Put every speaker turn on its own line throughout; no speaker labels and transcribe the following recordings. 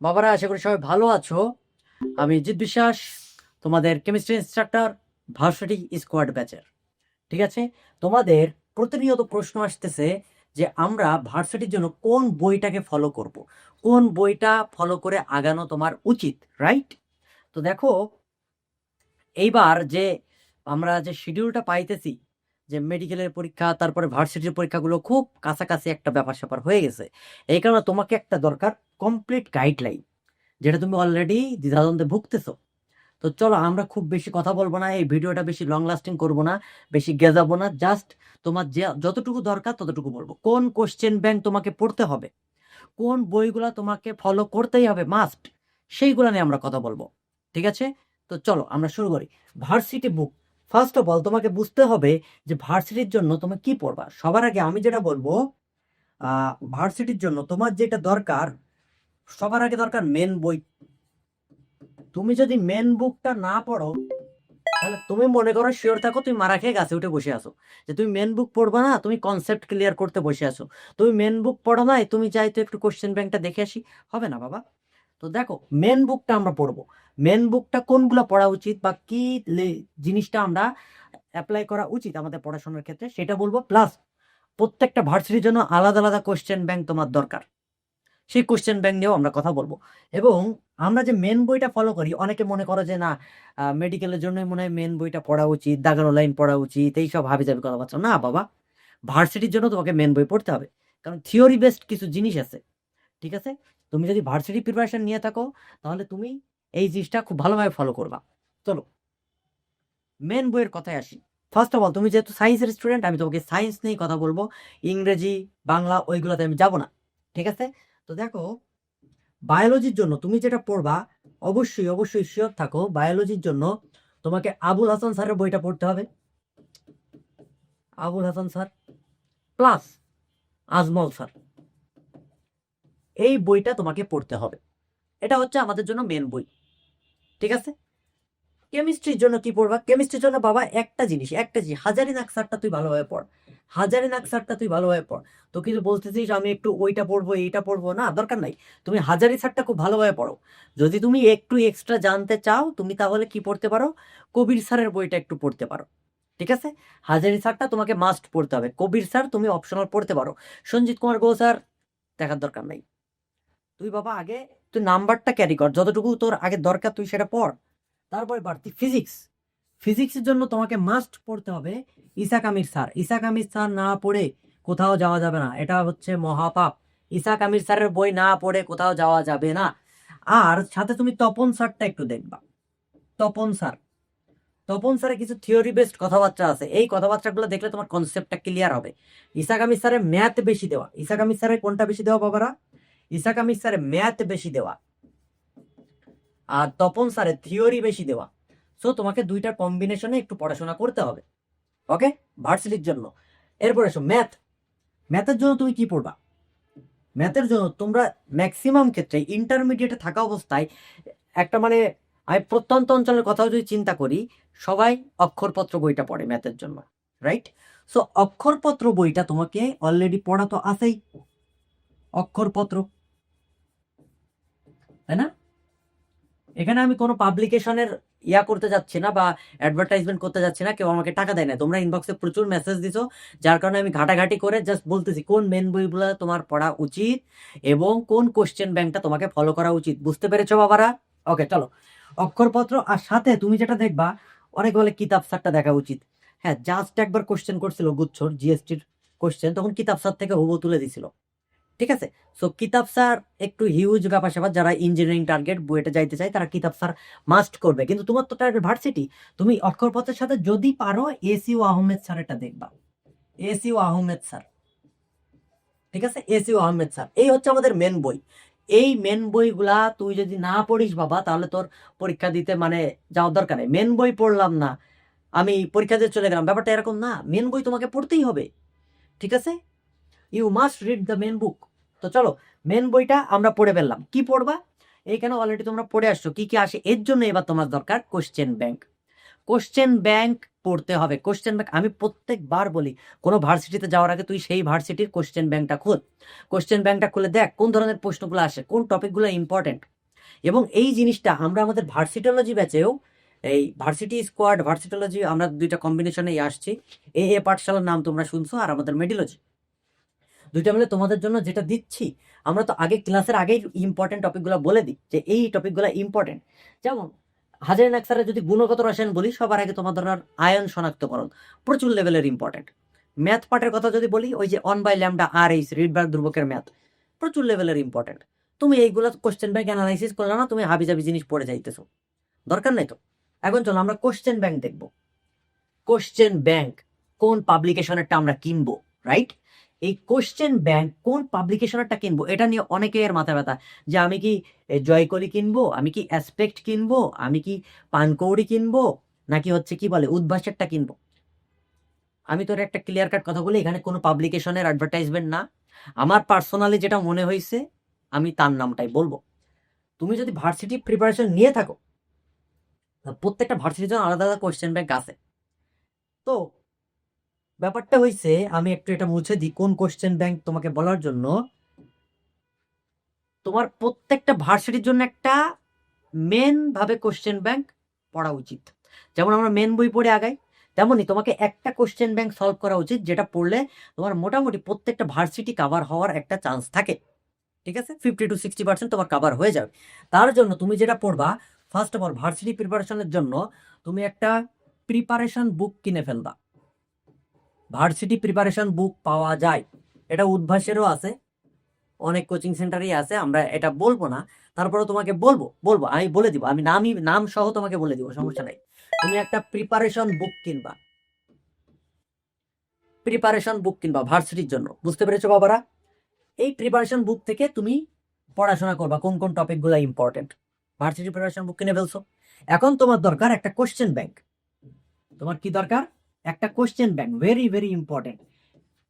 বাবারা, আশা করি সবাই ভালো আছো। আমি জিৎ বিশ্বাস, তোমাদের কেমিস্ট্রি ইনস্ট্রাক্টর, ভার্সিটি স্কোয়াড ব্যাচের। ঠিক আছে? তোমাদের প্রতিনিয়ত প্রশ্ন আসতেছে যে আমরা ভার্সিটির জন্য কোন বইটাকে ফলো করব? কোন বইটা ফলো করে আগানো তোমার উচিত রাইট তো দেখো, এইবার যে আমরা যে শিডিউলটা পাইতেছি যে মেডিকেলের পরীক্ষা, তারপরে ভার্সিটির পরীক্ষাগুলো খুব কাছাকাছি একটা ব্যাপার স্যাপার হয়ে গেছে। এই কারণে তোমাকে একটা দরকার কমপ্লিট গাইডলাইন যেটা তুমি অলরেডি দ্বিধাদ্বন্দ্বে ভুগতেছো। তো চলো, আমরা খুব বেশি কথা বলব না, এই ভিডিওটা বেশি লং লাস্টিং করব না, বেশি গেজাবো না জাস্ট তোমার যে, যতটুকু দরকার ততটুকু বলব। কোন কোশ্চেন ব্যাংক তোমাকে পড়তে হবে? কোন বইগুলা তোমাকে ফলো করতেই হবে মাস্ট সেইগুলো নিয়ে আমরা কথা বলব। ঠিক আছে? তো চলো, আমরা শুরু করি। Varsity book first of all তোমাকে বুঝতে হবে যে ভার্সিটির জন্য তুমি কি পড়বা। সবার আগে আমি যেটা বলব ভার্সিটির জন্য তোমার যেটা দরকার, সবার আগে দরকার মেন বই। তুমি যদি মেন বুকটা না পড়ো, তাহলে তুমি মনে করো শিওর থাকো তুমি মারা খেয়ে গাছে উঠে বসে আছো। যে তুমি মেন বুক পড়বা না, তুমি কনসেপ্ট ক্লিয়ার করতে বসে আছো। তুমি মেন বুক পড়ো নাই, তুমি চাই তো একটু কোশ্চেন ব্যাংকটা দেখে আসি। হবে না বাবা? তো দেখো মেন বুকটা আমরা পড়ব। মেন বুকটা কোনগুলো পড়া উচিত বা কি জিনিসটা আমরা অ্যাপ্লাই করা উচিত আমাদের পড়াশোনার ক্ষেত্রে, সেটা বলব। প্লাস প্রত্যেকটা ভার্সিটির জন্য আলাদা আলাদা কোশ্চেন ব্যাংক তোমার দরকার। সেই কোশ্চেন ব্যাংক নিয়েও আমরা কথা বলব। এবং আমরা যে মেন বইটা ফলো করি, অনেকে মনে করো যে না মেডিকেলের জন্য মনে হয় মেন বইটা পড়া উচিত, দাগানো লাইন পড়া উচিত এইসব হাবি যাবি কথাবার্তা না বাবা ভার্সিটির জন্য তোমাকে মেন বই পড়তে হবে। কারণ থিওরি বেসড কিছু জিনিস আছে, ঠিক আছে? তুমি যদি ভার্সিটি প্রিপারেশন নিয়ে থাকো, তাহলে তুমি এই জিনিসটা খুব ভালোভাবে ফলো করবা। চলো মেন বইয়ের কথায় আসি। ফার্স্ট অফ অল তুমি যেহেতু সায়েন্সের স্টুডেন্ট আমি তোমাকে সায়েন্স নিয়েই কথা বলব। ইংরেজি, বাংলা, ওইগুলোতে আমি যাব না, ঠিক আছে? তো দেখো বায়োলজির জন্য তুমি যেটা পড়বা, অবশ্যই অবশ্যই শিওর থাকো বায়োলজির জন্য তোমাকে আবুল হাসান স্যারের বইটা পড়তে হবে। Abul Hasan sir plus Ajmal sir. এই বইটা তোমাকে পড়তে হবে। এটা হচ্ছে আমাদের জন্য মেন বই। ঠিক আছে? কেমিস্ট্রির জন্য কি পড়বা? কেমিস্ট্রির জন্য বাবা একটা জিনিস একটা জিনিস। হাজারি নাক স্যারটা তুই ভালোভাবে পড়। হাজারি নাক স্যারটা তুই ভালোভাবে পড়। তো কিছু বলতেছিস, আমি একটু ওইটা পড়ব, এইটা পড়ব, না? দরকার নাই। তুমি হাজারি স্যারটা খুব ভালোভাবে পড়ো। যদি তুমি একটু এক্সট্রা জানতে চাও, তুমি তাহলে কি পড়তে পারো? কবির স্যারের বইটা একটু পড়তে পারো। ঠিক আছে? হাজারি স্যারটা তোমাকে মাস্ট পড়তে হবে। কবির স্যার তুমি অপশনাল পড়তে পারো। সঞ্জিত কুমার গো স্যার, দেখার দরকার নাই। তুই বাবা আগে তুই নাম্বারটা ক্যারি কর, যতটুকু তোর আগে দরকার তুই সেটা পড়। তারপরে বাড়তি ফিজিক্স ফিজিক্সের জন্য তোমাকে মাস্ট পড়তে হবে ইসাক আমির স্যার। ইসাক আমির স্যার না পড়ে কোথাও যাওয়া যাবে না। এটা হচ্ছে মহাপাপ। ইসাক আমির স্যারের বই না পড়ে কোথাও যাওয়া যাবে না। আর সাথে তুমি তপন স্যারটা একটু দেখবা। তপন স্যার। তপন স্যারের কিছু থিওরি বেসড কথাবার্তা আছে। এই কথাবার্তাগুলো দেখলে তোমার কনসেপ্টটা ক্লিয়ার হবে। ইসাক আমির স্যারের ম্যাথ বেশি দেওয়া। ইসাক আমির স্যারের কোনটা বেশি দেওয়া বাবারা? ইসাক আমির স্যারের ম্যাথ বেশি দেওয়া আর তপন স্যারের থিওরি বেশি দেওয়া সো তোমাকে দুইটার কম্বিনেশনে একটু পড়াশোনা করতে হবে ওকে ভার্সিটির জন্য এরপর এসো ম্যাথ ম্যাথের জন্য তুমি কি পড়বা ম্যাথের জন্য তোমরা ম্যাক্সিমাম ক্ষেত্রে ইন্টারমিডিয়েটে থাকা অবস্থায় একটা মানে আমি প্রত্যন্ত অঞ্চলের কথাও যদি চিন্তা করি সবাই অক্ষরপত্র বইটা পড়ে ম্যাথের জন্য রাইট সো অক্ষরপত্র বইটা তোমাকে অলরেডি পড়া তো আছেই। অক্ষরপত্র। তাই না? এখানে আমি কোনো পাবলিকেশনের ইয়া করতে যাচ্ছি না বা অ্যাডভার্টাইজমেন্ট করতে যাচ্ছি না, কেউ আমাকে টাকা দেয় না। তোমরা ইনবক্সে প্রচুর মেসেজ দিছো, যার কারণে আমি ঘাটাঘাটি করে জাস্ট বলতেছি, কোন মেন বইগুলো তোমার পড়া উচিত এবং কোন কোশ্চেন ব্যাংকটা তোমাকে ফলো করা উচিত? বুঝতে পেরেছ বাবারা? ওকে চলো। অক্ষরপত্র আর সাথে তুমি যেটা দেখবা, অনেক বলে কিতাব স্যারটা দেখা উচিত। হ্যাঁ জাস্ট একবার কোশ্চেন করছিল গুচ্ছর জিএসটির কোশ্চেন তখন কিতাব স্যার থেকে হুবু তুলে দিছিল। ঠিক আছে? সো কিতাব স্যার একটু হিউজ ব্যাপার স্যাপার যারা ইঞ্জিনিয়ারিং টার্গেট বুয়েটে যাইতে চায়, তারা কিতাব স্যার মাস্ট করবে। কিন্তু তোমার তো টার্গেট ভার্সিটি তুমি অক্ষরপত্রের সাথে যদি পারো এসিও আহমেদ স্যার এটা দেখবা। এসিও আহমেদ স্যার ঠিক আছে? এসিও আহমেদ স্যার এই হচ্ছে আমাদের মেন বই। এই মেন বইগুলা তুই যদি না পড়িস বাবা, তাহলে তোর পরীক্ষা দিতে মানে যাওয়ার দরকার নেই। মেন বই পড়লাম না। আমি পরীক্ষা দিয়ে চলে গেলাম। ব্যাপারটা এরকম না। মেন বই তোমাকে পড়তেই হবে। ঠিক আছে? You must read the main book তো চলো মেন বইটা আমরা পড়ে ফেললাম। কি পড়বা? এইখানে অলরেডি তোমরা পড়ে আসছো? কি কি আসে? এর জন্য এবার তোমার দরকার কোশ্চেন ব্যাংক কোশ্চেন ব্যাংক পড়তে হবে। কোশ্চেন ব্যাংক আমি প্রত্যেকবার বলি, কোনো ভার্সিটিতে যাওয়ার আগে তুই সেই ভার্সিটির কোশ্চেন ব্যাংকটা খুল। কোশ্চেন ব্যাংকটা খুলে দেখ, কোন ধরনের প্রশ্নগুলো আসে, কোন টপিকগুলো ইম্পর্টেন্ট এবং এই জিনিসটা আমরা আমাদের ভার্সিটোলজি ব্যাচেও, এই ভার্সিটি স্কোয়াড, ভার্সিটোলজি, আমরা দুইটা কম্বিনেশনেই আসছি। এ এ পাঠশালার নাম তোমরা শুনছো আর আমাদের মেডিলজি দুইটা মিলে তোমাদের জন্য যেটা দিচ্ছি, আমরা তো আগে ক্লাসের আগেই ইম্পর্টেন্ট টপিকগুলো বলে দিই যে এই টপিকগুলো ইম্পর্টেন্ট যেমন হাজার নাকসারে যদি গুণগত রসায়ন বলি, সবার আগে তোমাদের আয়ন শনাক্তকরণ প্রচুর লেভেলের ইম্পর্টেন্ট ম্যাথ পার্টের কথা যদি বলি, ওই যে one by lambda R H Rydberg ধ্রুবকের ম্যাথ প্রচুর লেভেলের ইম্পর্টেন্ট তুমি এইগুলো কোশ্চেন ব্যাংক অ্যানালাইসিস করলে না, তুমি হাবি জাবি জিনিস পড়ে যাইতেছো। দরকার নেই তো। এখন চলো, আমরা কোশ্চেন ব্যাংক দেখব। কোশ্চেন ব্যাংক কোন পাবলিকেশনেরটা আমরা কিনবো রাইট এই কোশ্চেন ব্যাংক কোন পাবলিকেশনেরটা কিনবো? এটা নিয়ে অনেকের মাথা ব্যথা। যে আমি কি জয়কলি কিনবো? আমি কি অ্যাসপেক্ট কিনবো? আমি কি পানকৌড়ি কিনবো? নাকি হচ্ছে কি বলে উদ্ভাসেরটা কিনবো? আমি তোর একটা ক্লিয়ার কাট কথা বলি, এখানে কোনো পাবলিকেশনের অ্যাডভার্টাইজমেন্ট না। আমার পার্সোনালি যেটা মনে হয়েছে আমি তার নামটাই বলব। তুমি যদি ভার্সিটি প্রিপারেশন নিয়ে থাকো, প্রত্যেকটা ভার্সিটির জন্য আলাদা আলাদা কোয়েশ্চেন ব্যাংক আছে। তো ব্যাপারটা হয়েছে আমি একটু এটা মুছে দিই, কোন কোশ্চেন ব্যাংক তোমাকে বলার জন্য। তোমার প্রত্যেকটা ভার্সিটির জন্য একটা মেন ভাবে কোশ্চেন ব্যাংক পড়া উচিত। যেমন আমরা মেন বই পড়ে আগাই, তেমনই তোমাকে একটা কোশ্চেন ব্যাংক সলভ করা উচিত, যেটা পড়লে তোমার মোটামুটি প্রত্যেকটা ভার্সিটি কাভার হওয়ার একটা চান্স থাকে। ঠিক আছে? ফিফটি টু সিক্সটি পার্সেন্ট তোমার কাভার হয়ে যাবে। তার জন্য তুমি যেটা পড়বা ফার্স্ট অফ অল ভার্সিটি প্রিপারেশনের জন্য তুমি একটা প্রিপারেশন বুক কিনে ফেলবা। ভার্সিটি প্রিপারেশন বুক পাওয়া যায়। এটা উদ্ভাসেরও আছে। অনেক কোচিং সেন্টারেই আছে। আমরা এটা বলব না। তারপরে তোমাকে বলব বলব, আমি বলে দিব। আমি নামই নাম সহ তোমাকে বলে দিব, সমস্যা নাই। তুমি একটা প্রিপারেশন বুক কিনবা। প্রিপারেশন বুক কিনবা ভার্সিটির জন্য। বুঝতে পেরেছ বাবারা? এই প্রিপারেশন বুক থেকে তুমি পড়াশোনা করবা, কোন কোন টপিকগুলো ইম্পর্টেন্ট ভার্সিটি প্রিপারেশন বুক কিনে ফেলছো। এখন তোমার দরকার একটা কোশ্চেন ব্যাংক তোমার কি দরকার? একটা question bank very very important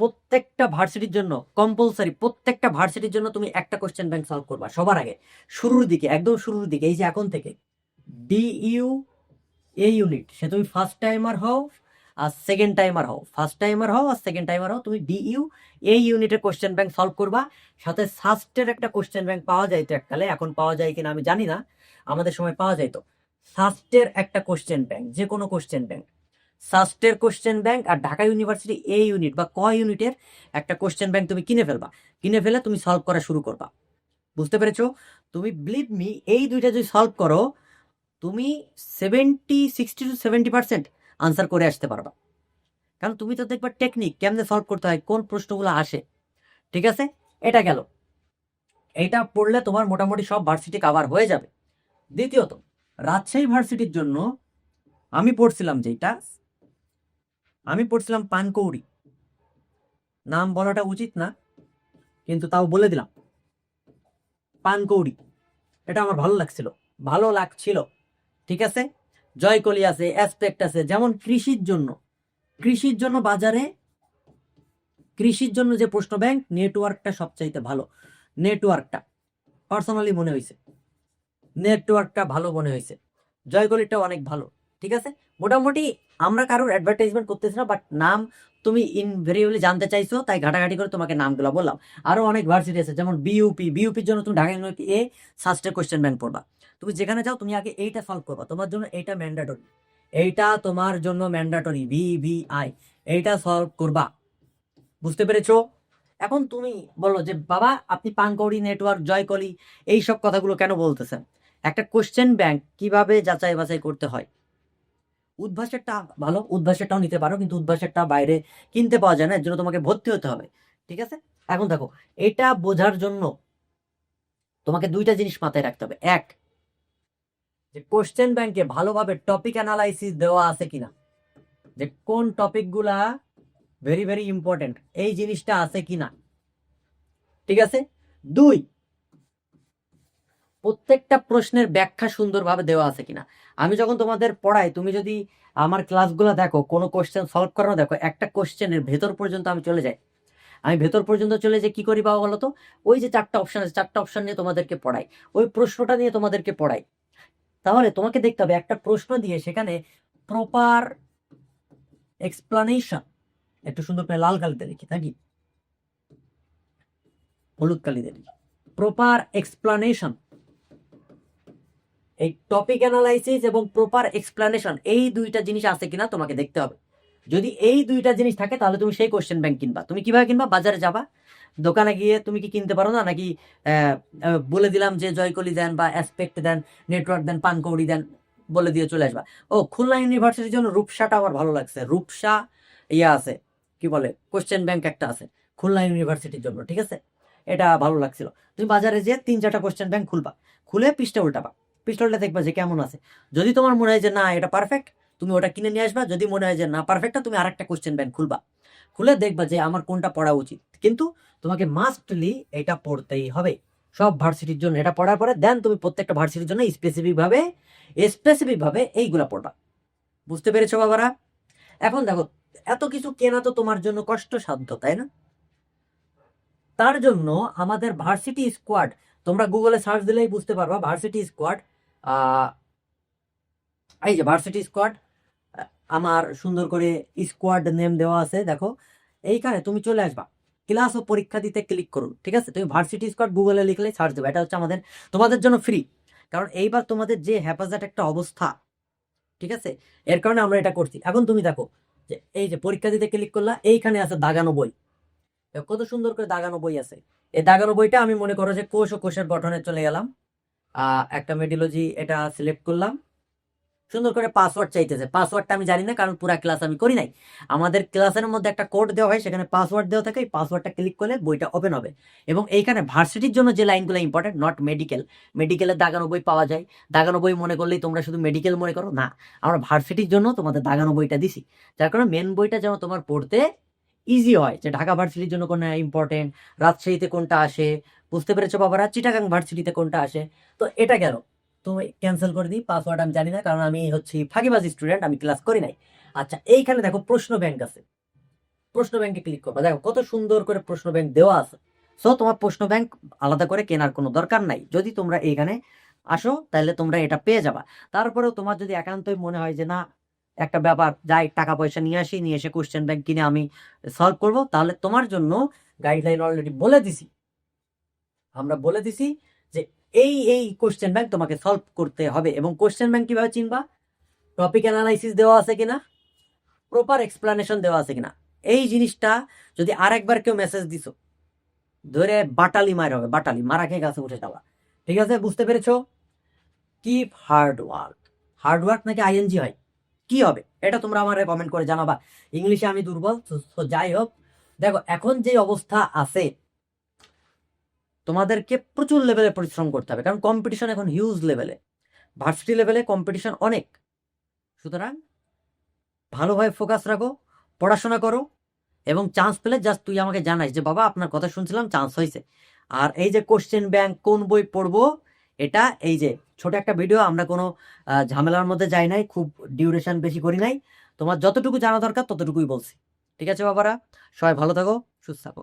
প্রত্যেকটা ভার্সিটির জন্য কম্পালসারি প্রত্যেকটা ভার্সিটির জন্য তুমি একটা কোশ্চেন ব্যাংক সলভ করবা সবার আগে। শুরুর দিকে, একদম শুরুর দিকে, এই যে এখন থেকে। ডি ইউ এ ইউনিট সে তুমি ফার্স্ট টাইমার হও আর সেকেন্ড টাইমার হও। ফার্স্ট টাইমার হও আর সেকেন্ড টাইমার হও, তুমি ডি ইউ এই ইউনিটের কোশ্চেন ব্যাংক সলভ করবা। সাথে সাস্টের একটা কোশ্চেন ব্যাংক পাওয়া যাইতো এককালে, এখন পাওয়া যায় কিনা আমি জানি না। আমাদের সময় পাওয়া যাইতো সাস্টের একটা কোশ্চেন ব্যাংক যে কোনো কোশ্চেন ব্যাংক সাস্টের কোশ্চেন ব্যাংক আর ঢাকা ইউনিভার্সিটি এ ইউনিট বা ক ইউনিটের একটা কোশ্চেন ব্যাংক তুমি কিনে ফেলবা। কিনে ফেলে তুমি সলভ করা শুরু করবা। বুঝতে পেরেছ? তুমি বিলিভ মি এই দুইটা যদি সলভ করো, তুমি seventy sixty to seventy percent answer করে আসতে পারবা। কারণ তুমি তো দেখবা টেকনিক কেমনে সলভ করতে হয়, কোন প্রশ্নগুলো আসে। ঠিক আছে? এটা গেল। এটা পড়লে তোমার মোটামুটি সব ভার্সিটি কাভার হয়ে যাবে। দ্বিতীয়ত, রাজশাহী ভার্সিটির জন্য আমি পড়ছিলাম যেটা আমি পড়ছিলাম পানকৌড়ি। নাম বলাটা উচিত না, কিন্তু তাও বলে দিলাম। পানকৌড়ি, এটা আমার ভালো লাগছিল ভালো লাগছিল। ঠিক আছে? জয়কলি আছে অ্যাসপেক্ট আছে, যেমন কৃষির জন্য। কৃষির জন্য বাজারে, কৃষির জন্য যে প্রশ্ন ব্যাংক নেটওয়ার্কটা সবচাইতে ভালো। নেটওয়ার্কটা পার্সোনালি মনে হয়েছে নেটওয়ার্কটা ভালো মনে হয়েছে জয়কলিটা অনেক ভালো। ঠিক আছে? মোটামুটি আমরা কারোর অ্যাডভার্টাইজমেন্ট করতেছি না বাট নাম তুমি ইনভেরিয়েবলি জানতে চাইছো, তাই ঘাটাঘাটি করে তোমাকে নামগুলো বললাম। আরও অনেক ভার্সিটি আছে, যেমন বিইউপি বিইউপির জন্য তুমি ঢাকা ইউনিভার্সিটি এ সাস্টের কোশ্চেন ব্যাংক পড়বা তুমি যেখানে যাও, তুমি আগে এইটা সলভ করবা। তোমার জন্য এইটা ম্যান্ডাটরি এইটা তোমার জন্য ম্যান্ডাটরি ভিভিআই এইটা সলভ করবা। বুঝতে পেরেছ? এখন তুমি বলো যে, বাবা, আপনি পানকৌড়ি নেটওয়ার্ক জয়কলি এই সব কথাগুলো কেন বলতেছেন? একটা কোশ্চেন ব্যাংক কীভাবে যাচাই বাছাই করতে হয়? উদ্ভাসেরটা ভালো, উদ্ভাসেরটাও নিতে পারো, কিন্তু উদ্ভাসেরটা বাইরে কিনতে পাওয়া যায় না, এর জন্য তোমাকে ভর্তি হতে হবে, ঠিক আছে? এখন দেখো, এটা বোঝার জন্য তোমাকে দুইটা জিনিস মাথায় রাখতে হবে। এক, যে কোশ্চেন ব্যাংকে ভালোভাবে টপিক অ্যানালাইসিস দেওয়া আছে কিনা, যে কোন টপিকগুলা ভেরি ভেরি ইম্পর্টেন্ট এই জিনিসটা আছে কিনা, ঠিক আছে? দুই প্রত্যেকটা প্রশ্নের ব্যাখ্যা সুন্দরভাবে দেওয়া আছে কিনা। আমি যখন তোমাদের পড়াই, তুমি যদি আমার ক্লাসগুলো দেখো, কোনো কোশ্চেন সলভ করানো দেখো, একটা কোশ্চেনের ভেতর পর্যন্ত আমি চলে যাই। আমি ভেতর পর্যন্ত চলে যে কি করি বাবা বলতো ওই যে চারটা অপশন আছে, চারটা অপশন নিয়ে তোমাদেরকে পড়াই। ওই প্রশ্নটা নিয়ে তোমাদেরকে পড়াই। তাহলে তোমাকে দেখতে হবে, একটা প্রশ্ন দিয়ে সেখানে প্রপার এক্সপ্লানেশন একটু সুন্দর করে লাল কালিতে লিখি, নাকি? হলুদ কালিতে লিখি। প্রপার এক্সপ্লানেশন এই টপিক অ্যানালাইসিস এবং প্রপার এক্সপ্লানেশন এই দুইটা জিনিস আছে কিনা তোমাকে দেখতে হবে। যদি এই দুইটা জিনিস থাকে, তাহলে তুমি সেই কোশ্চেন ব্যাংক কিনবা। তুমি কীভাবে কিনবা? বাজারে যাবা। দোকানে গিয়ে তুমি কি কিনতে পারো না? নাকি বলে দিলাম যে জয়কলি দেন বা অ্যাসপেক্ট দেন নেটওয়ার্ক দেন, পানকৌড়ি দেন, বলে দিয়ে চলে আসবা। ও, খুলনা ইউনিভার্সিটির জন্য রূপসাটা আমার ভালো লাগছে। রূপসা ইয়া আছে। কি বলে? কোশ্চেন ব্যাংক একটা আছে। খুলনা ইউনিভার্সিটির জন্য, ঠিক আছে? এটা ভালো লাগছিল। তুমি বাজারে যেয়ে তিন চারটা কোশ্চেন ব্যাংক খুলবা। খুলে পৃষ্ঠা উল্টাবা। পৃষ্ঠাটা দেখবা যে কেমন আছে। যদি তোমার মনে হয় যে না, এটা পারফেক্ট তুমি ওটা কিনে নিয়ে আসবা। যদি মনে হয় যে না পারফেক্টটা তুমি আরেকটা কোশ্চেন ব্যাংক খুলবা। খুলে দেখবা যে আমার কোনটা পড়া উচিত। কিন্তু তোমাকে মাস্টলি এটা পড়তেই হবে। সব ভার্সিটির জন্য এটা পড়ার পরে দেন তুমি প্রত্যেকটা ভার্সিটির জন্য স্পেসিফিক ভাবে স্পেসিফিক ভাবে এইগুলা পড়বা। বুঝতে পেরেছ বাবারা? এখন দেখো, এত কিছু কেনা তো তোমার জন্য কষ্টসাধ্য, তাই না? তার জন্য আমাদের ভার্সিটি স্কোয়াড তোমরা গুগলে সার্চ দিলেই বুঝতে পারবা ভার্সিটি স্কোয়াড এই যে ভার্সিটি স্কোয়াড আমার সুন্দর করে স্কোয়াড নেম দেওয়া আছে, দেখো। এইখানে তুমি চলে আসবা। ক্লাস ও পরীক্ষা দিতে ক্লিক করুন, ঠিক আছে? তুমি ভার্সিটি স্কোয়াড গুগলে লিখলে সার্চ দেবে। এটা হচ্ছে আমাদের, তোমাদের জন্য ফ্রি কারণ এইবার তোমাদের যে হ্যাপাজাট একটা অবস্থা, ঠিক আছে? এর কারণে আমরা এটা করছি। এখন তুমি দেখো যে এই যে পরীক্ষা দিতে ক্লিক করলা, এইখানে আছে দাগানো বই। কত সুন্দর করে দাগানো বই আছে। এই দাগানো বইটা আমি মনে করো যে কোষ ও কোষের গঠনে চলে গেলাম। একটা মেডিলজি এটা সিলেক্ট করলাম। সুন্দর করে পাসওয়ার্ড চাইতেছে। পাসওয়ার্ডটা আমি জানি না, কারণ পুরা ক্লাস আমি করি নাই। আমাদের ক্লাসের মধ্যে একটা কোড দেওয়া হয়, সেখানে পাসওয়ার্ড দেওয়া থাকে। এই পাসওয়ার্ডটা ক্লিক করলে বইটা ওপেন হবে। এবং এইখানে ভার্সিটির জন্য যে লাইনগুলো ইম্পর্টেন্ট নট মেডিকেল মেডিকেলের দাগানো বই পাওয়া যায়। দাগানো বই মনে করলেই তোমরা শুধু মেডিকেল মনে করো? না, আমরা ভার্সিটির জন্য তোমাদের দাগানো বইটা দিছি। যার কারণে মেন বইটা যেন তোমার পড়তে ইজি হয় যে ঢাকা ভার্সিটির জন্য কোনটা ইম্পর্টেন্ট রাজশাহীতে কোনটা আসে, বুঝতে পেরেছ বাবারা? চিটাগাং ভার্সিটিতে কোনটা আসে? তো এটা গেল তুমি ক্যান্সেল করে দিই পাসওয়ার্ড আমি জানি না, কারণ আমি হচ্ছে ফাঁকিবাজ স্টুডেন্ট আমি ক্লাস করি নাই। আচ্ছা এইখানে দেখো প্রশ্ন ব্যাংক আছে। প্রশ্ন ব্যাংকে ক্লিক করবা। দেখো কত সুন্দর করে প্রশ্ন ব্যাংক দেওয়া আছে। সো তোমার প্রশ্ন ব্যাংক আলাদা করে কেনার কোনো দরকার নাই। যদি তোমরা এইখানে আসো, তাহলে তোমরা এটা পেয়ে যাবা। তারপরেও তোমার যদি একান্তই মনে হয় যে না একটা ব্যাপার, যাই টাকা পয়সা নিয়ে আসি, নিয়ে এসে কোশ্চেন ব্যাংক কিনে আমি সলভ করব। তাহলে তোমার জন্য গাইডলাইন অলরেডি বলে দিছি। আমরা বলে দিছি যে এই এই কোশ্চেন ব্যাংক তোমাকে সলভ করতে হবে এবং কোশ্চেন ব্যাংক কীভাবে চিনবা? টপিক অ্যানালাইসিস দেওয়া আছে কিনা? প্রপার এক্সপ্লানেশন দেওয়া আছে কিনা? এই জিনিসটা যদি আরেকবার কেউ মেসেজ দিছো, ধরে বাটালি মার হবে, বাটালি, মারা খেয়ে গাছে উঠে যাওয়া। ঠিক আছে, বুঝতে পেরেছ? Keep hard work hard work নাকি আইএনজি হয়? কি হবে? এটা তোমরা আমার কমেন্ট করে জানাবা। ইংলিশে আমি দুর্বল, তো- যাই হোক। দেখো, এখন যে অবস্থা আছে, তোমাদেরকে প্রচুর লেভেলে পরিশ্রম করতে হবে। কারণ কম্পিটিশন এখন হিউজ লেভেলে ভার্সিটি লেভেলে কম্পিটিশন অনেক। সুতরাং, ভালোভাবে ফোকাস রাখো, পড়াশোনা করো, এবং চান্স পেলে জাস্ট তুই আমাকে জানাইস যে, বাবা, আপনার কথা শুনছিলাম চান্স হয়েছে। আর এই যে কোশ্চেন ব্যাংক কোন বই পড়ব, এটা এই যে ছোট একটা ভিডিও আমরা কোনো ঝামেলার মধ্যে যাই নাই, খুব ডিউরেশন বেশি করি নাই। তোমার যতটুকু জানা দরকার, ততটুকুই বলছি। ঠিক আছে, বাবারা? সবাই ভালো থাকো, সুস্থ থাকো।